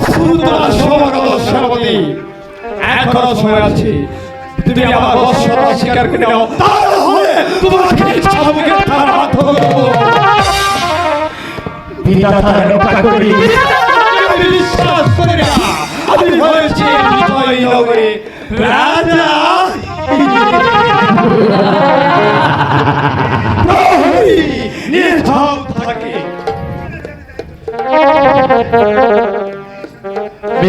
তোমার সমাগত সেনাপতি এখনও সময় আছে। তুমি আমার বর্ষতা স্বীকার করে নাও। তাহলে তোমাকে দ্বারা আহত করব। বিধাতা রক্ষা করি বিশ্বাস করি না। আমি হয়েছি বিজয় নগরে রাজা। প্রহরী থাকে।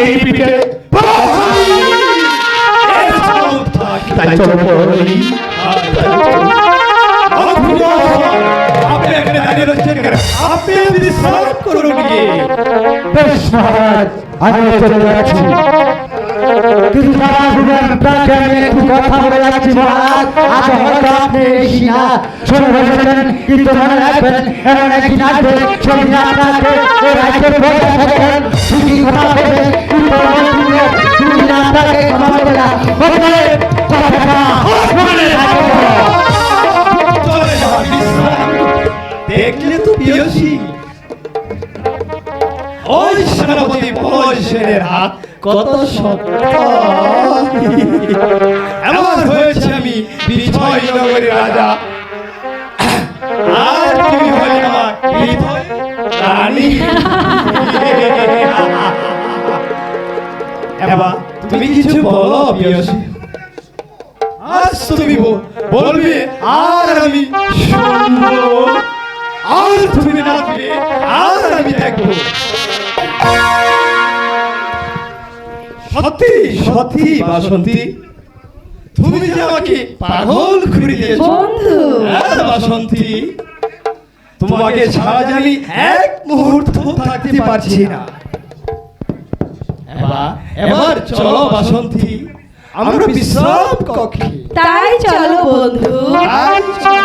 তোমাদের পিঠে তাই চলো প্রহরী। আপনি এখানে দাঁড়িয়ে রয়েছেন কেন? আপনি বিশ্রাম করুন গিয়ে বেশ মহারাজ আমি চলে যাচ্ছি কিন্তু সারা জীবন আপনাকে আমি একটু কথা বলে যাচ্ছি মহারাজ আজ হয়তো আপনি এসি না শুনে বসেছেন কিন্তু মনে রাখবেন এমন একদিন আসবে সেদিন আপনাকে রাজ্যের বসে থাকবেন দেখলে তো সেনাপতি বয়সের হাত কত এমন হয়েছে আমি বিজয়নগরের রাজা। আর তুমি হলে আমার হৃদয়, রানী। এবার তুমি কিছু বলো পিয়সী আজ তুমি বলবে আর আমি শুনব। আর তুমি নাচবে আর আমি দেখব। সত্যি সত্যি বাসন্তী তুমি যে আমাকে পাগল করে দিয়েছ। বন্ধু। হ্যাঁ বাসন্তী। তোমাকে ছাড়া জানি এক মুহূর্ত থাকতে পারছি না। এবার এবার চলো বাসন্তী আমরা বিশ্রাম কক্ষে তাই চলো বন্ধু আজ চলো।